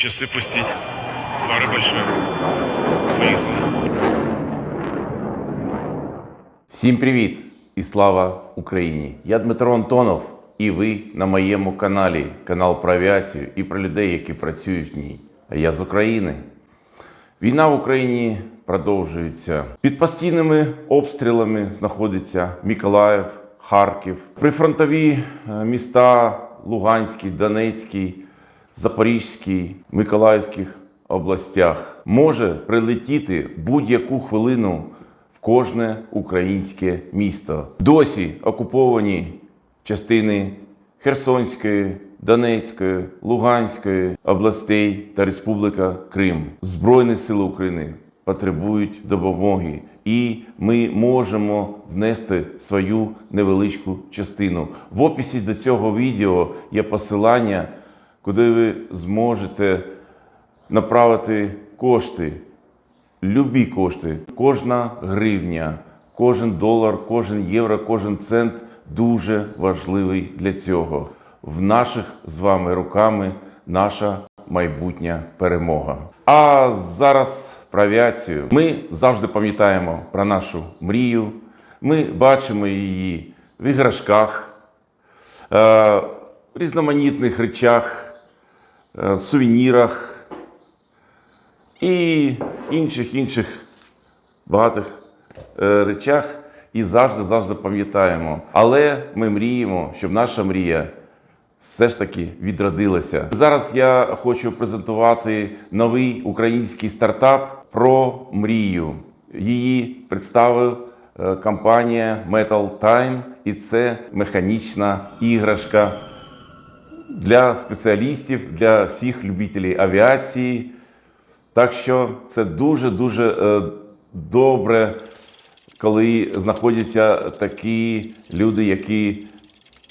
Часы пустить. Пара большая. Поехали. Всім привіт і слава Україні! Я Дмитро Антонов, і ви на моєму каналі, канал про авіацію і про людей, які працюють в ній. А я з України. Війна в Україні продовжується. Під постійними обстрілами знаходиться Миколаїв, Харків, прифронтові е, міста Луганський, Донецький, Запорізький, Миколаївських областях може прилетіти будь-яку хвилину в кожне українське місто. Досі окуповані частини Херсонської, Донецької, Луганської областей та Республіка Крим. Збройні сили України потребують допомоги, і ми можемо внести свою невеличку частину. В описі до цього відео є посилання, куди ви зможете направити кошти любі кошти, кожна гривня, кожен долар, кожен євро, кожен цент дуже важливий для цього. В наших з вами руками наша майбутня перемога. А зараз про авіацію. Ми завжди пам'ятаємо про нашу мрію. Ми бачимо її в іграшках, е, в різноманітних речах, сувенірах і інших інших багатих е, речах. І завжди завжди пам'ятаємо. Але ми мріємо, щоб наша мрія все ж таки відродилася. Зараз я хочу презентувати новий український стартап про мрію. Її представив е, компанія Metal Time, і це механічна іграшка для спеціалістів, для всіх любителів авіації. Так що це дуже-дуже е, добре, коли знаходяться такі люди, які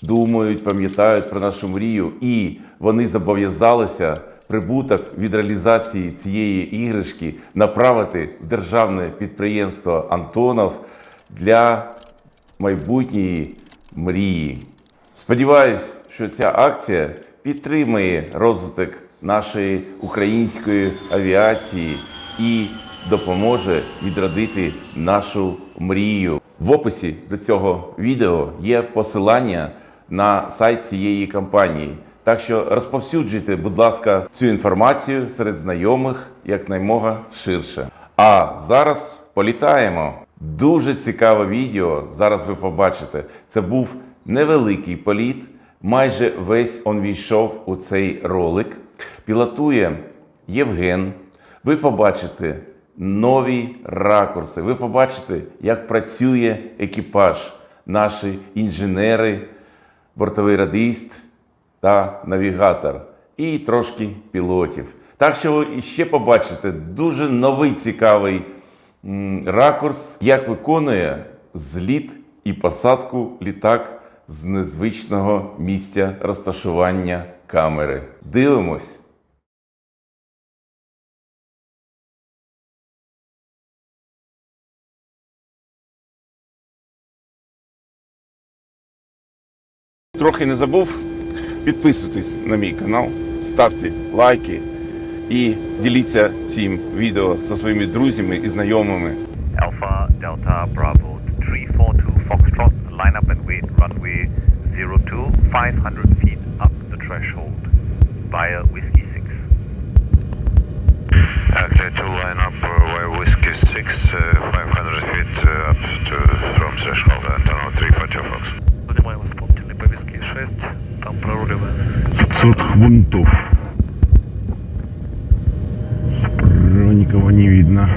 думають, пам'ятають про нашу мрію, і вони зобов'язалися прибуток від реалізації цієї іграшки направити в державне підприємство Антонов для майбутньої мрії. Сподіваюсь, що ця акція підтримує розвиток нашої української авіації і допоможе відродити нашу мрію. В описі до цього відео є посилання на сайт цієї компанії. Так що розповсюджуйте, будь ласка, цю інформацію серед знайомих якнаймога ширше. А зараз політаємо. Дуже цікаве відео. Зараз ви побачите. Це був невеликий політ. Майже весь он війшов у цей ролик. Пілотує Євген. Ви побачите нові ракурси. Ви побачите, як працює екіпаж, наші інженери, бортовий радист та навігатор, і трошки пілотів. Так що ви ще побачите дуже новий цікавий ракурс, як виконує зліт і посадку літак з незвичного місця розташування камери. Дивимось. Трохи не забув. Підписуйтесь на мій канал, ставте лайки і діліться цим відео зі своїми друзями і знайомими. Alpha Delta Bravo 342 Foxtrot, line up and wait runway 02, 500 feet up the threshold via Whiskey 6. Okay, to line up uh, where Whiskey 6, uh, 500 feet uh, up to from threshold and down 3 for Fox. Занимаем исполнительной повестки 6, там проруливаем. 500 хвунтов. Справа никого не видно.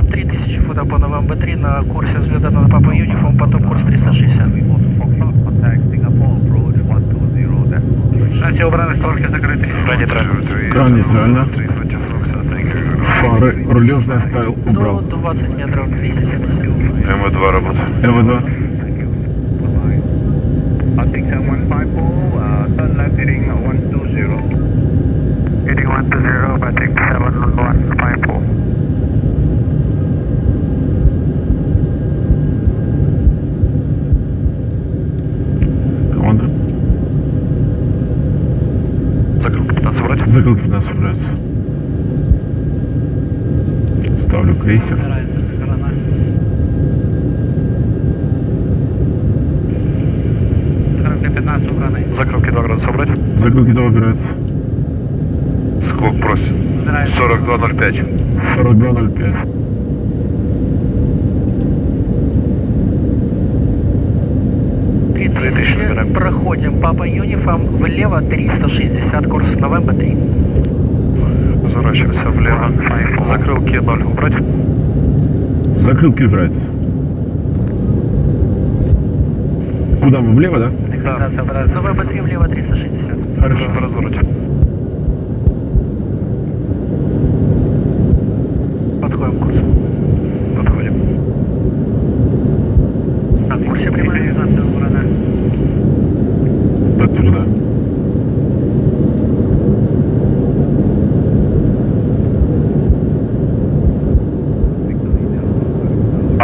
Набираем 3000 футов по новому Б3 на курсе взлета на Папа Юнифом, потом курс 360. Foxtrot contact Singapore approach 120.0. Шасси убраны, створки закрыты. Крайне Кран нейтрально. 340 Fox, thank you. Фары. Рулежный оставил. До Убрал. 20 метров 270. МВ2 работает. ЭВ2. Arctic 7154, uh, turn left heading 120. Heading 120, Закрылка 15 убрать. Закрылки нас убирается. Ставлю крейсер. Закрылка 15 убраны. Закрылки 2 градуса убрать. Закрылки два убираются. Сколько просит? Убирается. 42.05. 42.05. Три 3000 тысячи. набираем. Проходим Папа Юнифом влево 360 курс Новембр 3. Разворачиваемся влево. Закрылки 0 убрать. Закрылки убираются. Куда мы? Влево, да? Механизация убирается. Новембр 3 влево 360. Хорошо. По развороте. Подходим к курсу.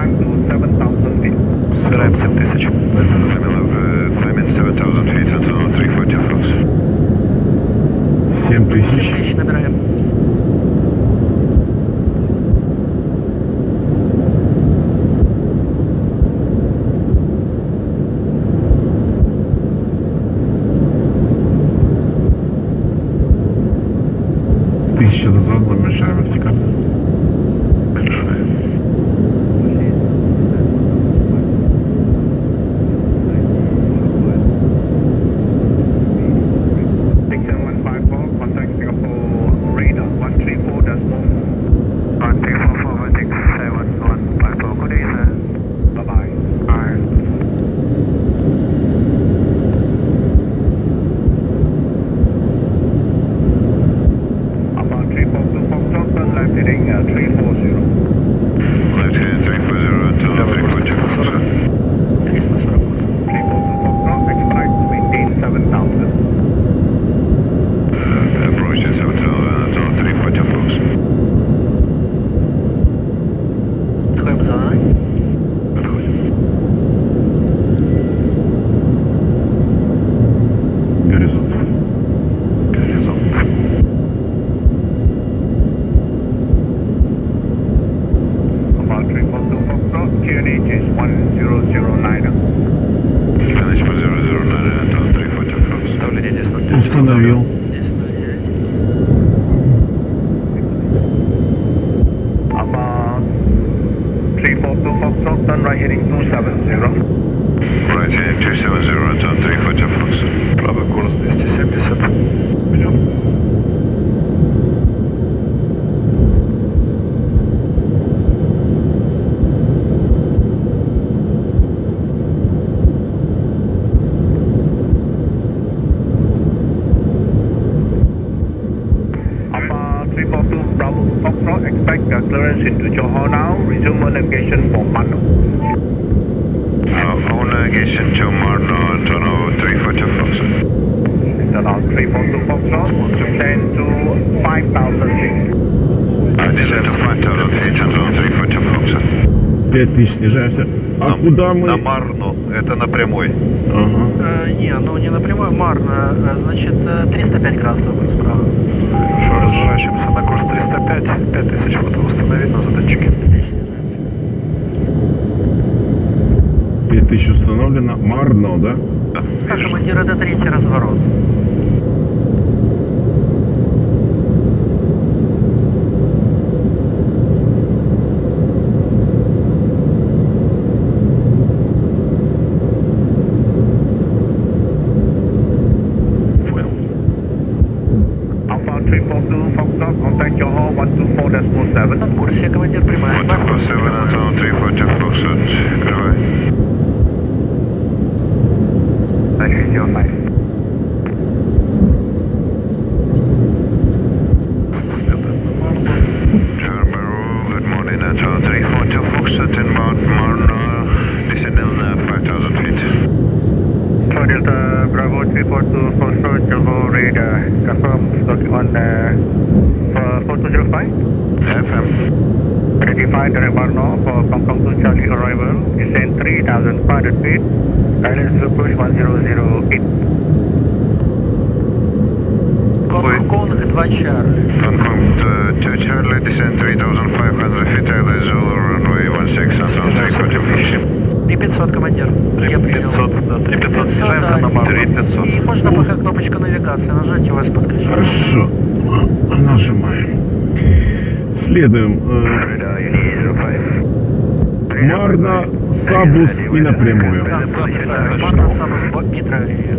7000. тысяч. Семь тысяч. Семь тысяч набираем. 270. Right, 270, return 3 for Fox. а куда мы? На Марну, это на прямой. Ага. Э, не, ну не на прямой, Марна. А, значит, э, 305 градусов будет справа. Хорошо, разжимаемся на курс 305, 5000 футов установить на задатчике. 5000 установлено. Марно, да? Да. командир до третий разворот. Марна, Сабус и напрямую. Марна, Сабус, Питра и.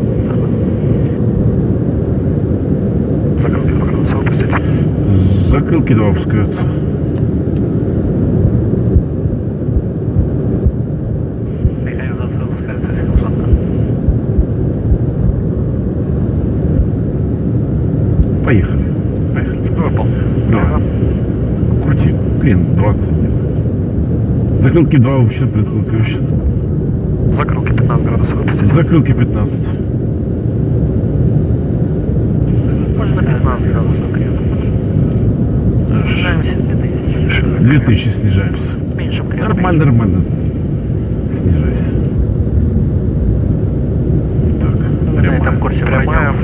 Закрылки два градуса. Закрылки два опускаются. Механизация выпускается из Хелжанка. Поехали. Поехали. пол. Давай. Крути. Крен 20. Закрылки 2 вообще предполагаешь. Ну, Закрылки 15 градусов выпустить. Закрылки 15. Можно за 15 градусов Снижаемся 2000. 2000 снижаемся. Меньше крем. Нормально, нормально. Снижайся. Так. Ну, на этом курсе прямая.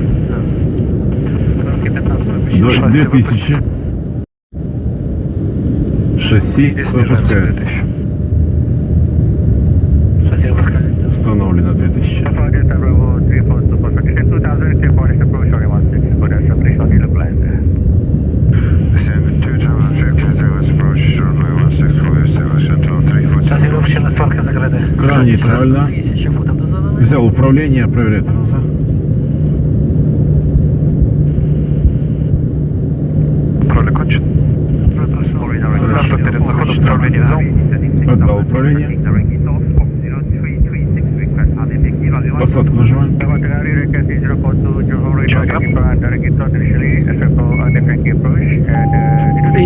Закрылки 15 выпущены. 2000. Шасси выпускается.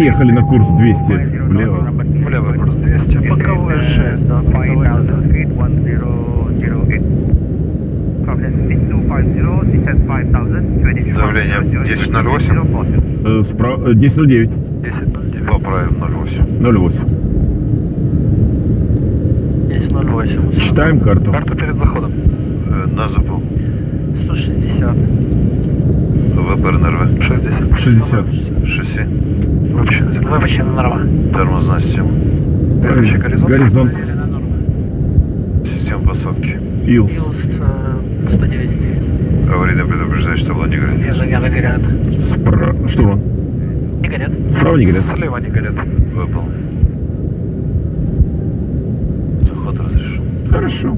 Ехали на курс 200 влево. Влево курс 200. Боковой же, да. боковой же, Давление 10.08. Э, справа, э, 10.09. 10.09. Поправим 08. 08. да. Здесь 0,8. Читаем карту. Карту перед заходом. Э, На запал. 160. ВПР НРВ. 60. 60. Шасси. Выпущена земля. Выпущена норма. Тормозная система. Следующий горизонт. Горизонт. Система посадки. Илс. Илст э, 109,9. Аварийно предупреждает, что была не горит. Инженеры горят. Справа. Что? Не горят. Справа не горят. Слева не горят. Выпал. Заход разрешен. Хорошо.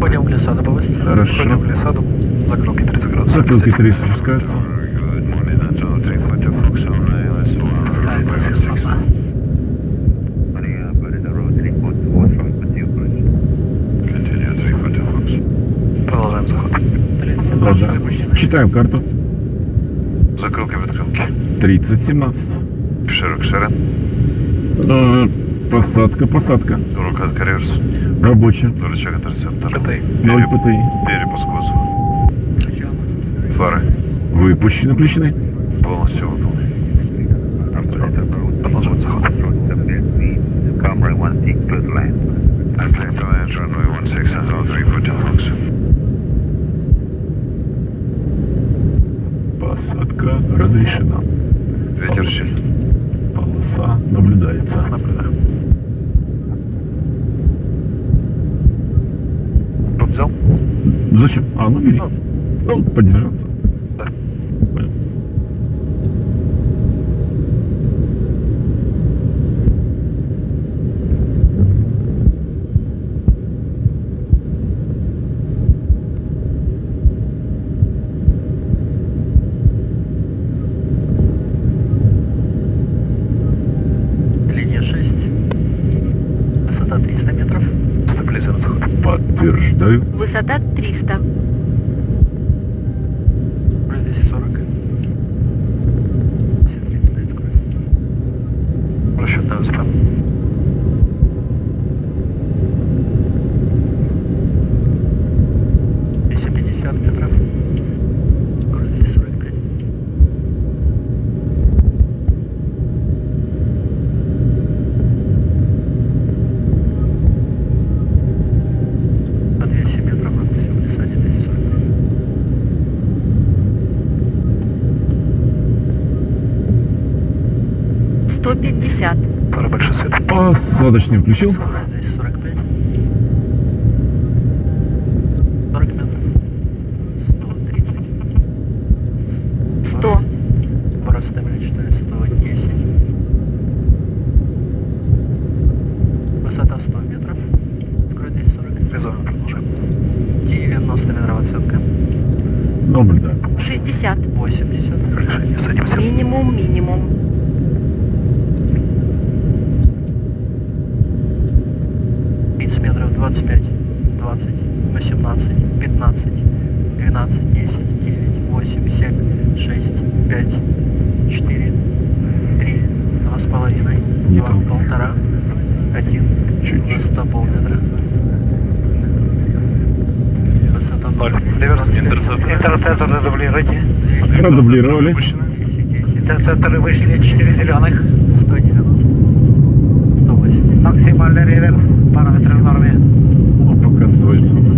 Пойдем в лесу, да повысить. Хорошо. Входим в лесаду. Закрылки 30 градусов. Закрылки 30 спускаются. Good morning, Antonov 342 Fox on ALS 1 Continue 342 Fox. Продолжаем заход. 37 Ладно. выпущены. Читаем карту. Закрылки відкрилки. 30, 17. Широк ширин. Э, посадка, посадка. Рука от реверс. Рабочая. Рычаг интерцептор. ПТИ. 0 ПТИ. Перепуск кузова. Фары. Выпущены, включены. Полностью выполнены. Продолжаем заход. I'm clear to land runway 16 Antonov 342 Fox. Посадка разрешена. Ветер сильный. Полоса наблюдается. Наблюдаем. Рот взял? Зачем? А, ну бери. Ну, поддержаться. Да. Понял. Линия 6. Высота 300 метров. Стабилизируем заход. Подтверждаю. Высота 300. Скорость 240. 735 скорость. Расчет на Посадочный включил. 245. 40 метров. 130. Сто. Пора стабильно считаю 110. Высота 100 метров. Скорость 240. Визуально продолжаем. 90 метров оценка. Наблюдаю. Шестьдесят. 80. Решение. Садимся. Минимум, минимум. Тридцать метров, 25, 20, 18, 15, 12, 10, 9, 8, 7, 6, 5, 4, 3, два с половиной, Не два, то. полтора, один, высота полметра. Высота. 225. Интерцептор дублируйте. 200, Продублировали. 210, Интерцепторы вышли 4 зеленых. 190, 180, Максимальный реверс. Параметры в норме. О, показывает. 150,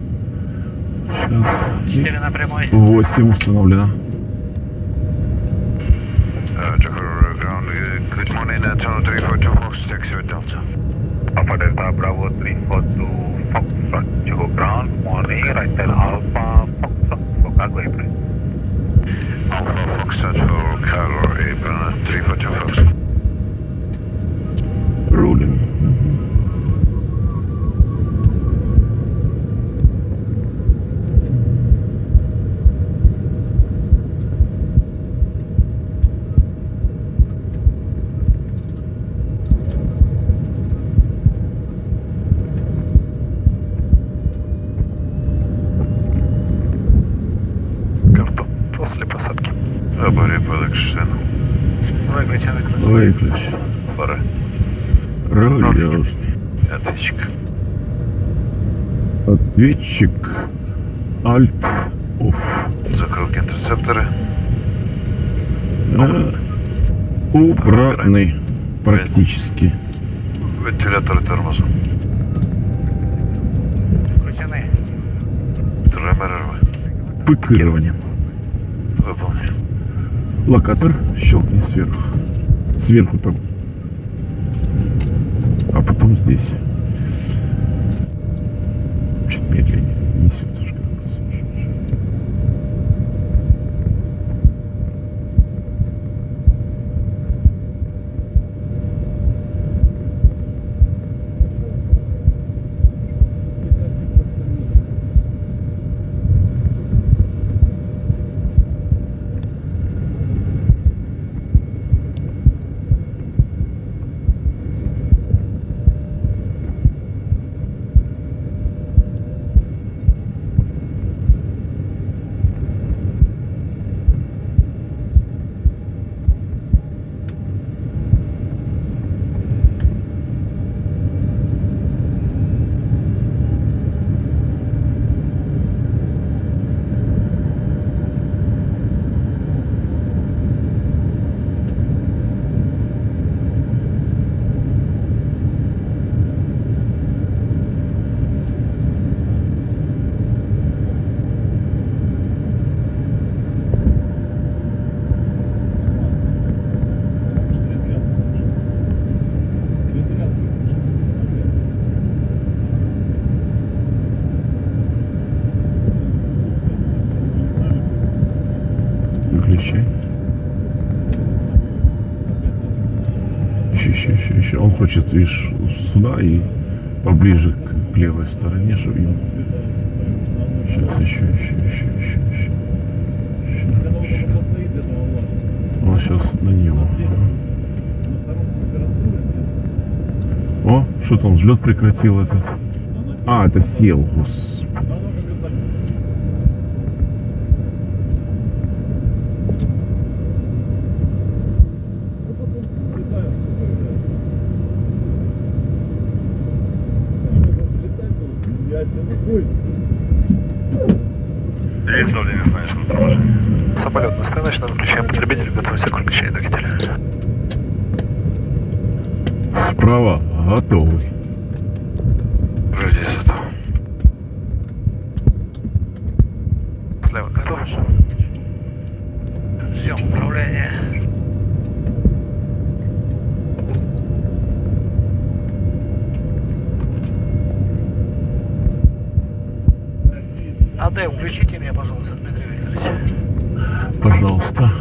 Сейчас. 4 на прямой. 8 установлено. Uh, uh, good morning, uh, Toronto 342 Fox, taxi with Delta. Alpha Delta Bravo 342 Foxtrot, Chico Ground, morning, right tail Alpha Foxtrot, for cargo apron. Alpha Fox, Ответчик. Альт. Оф. Закрылки интерцепторы. Э, Убраны. Практически. Вентиляторы тормоза. Включены. Тремор РВ. Пыкирование. Выполнен. Локатор щелкни сверху. Сверху там. А потом здесь. Чуть медленнее. Несется ж как сумасшедший. Выключай. Еще, еще, еще, еще. Он хочет, видишь, сюда и поближе к, левой стороне, чтобы им... Сейчас еще, еще, еще, еще, еще. Еще, еще. Он сейчас на него. О, что там, взлет прекратил этот. А, это сел, господи. Слева готов? Ждем управления. АД, включите меня, пожалуйста, Дмитрий Викторович. Пожалуйста.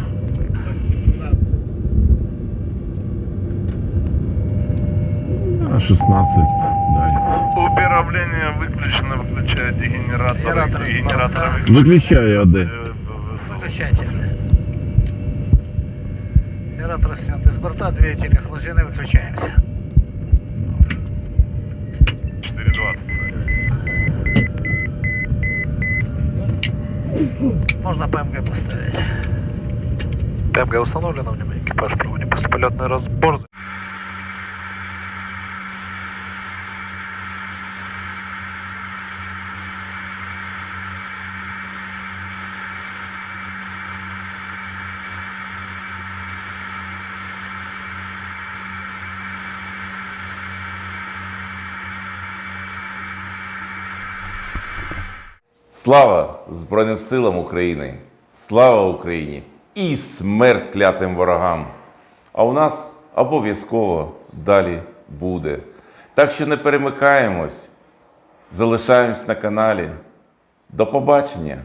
А, 16 Управление выключено, выключайте генератор. Генератор Генератор борта. Выключай АД. Выключайте. Генератор снят из борта, двигатели охлаждены, выключаемся. 4.20. Можно ПМГ поставить. ТМГ установлено, внимание, экипаж проводим послеполетный разбор. Слава Збройним силам України! Слава Україні! І смерть клятим ворогам! А у нас обов'язково далі буде. Так що не перемикаємось, залишаємось на каналі. До побачення!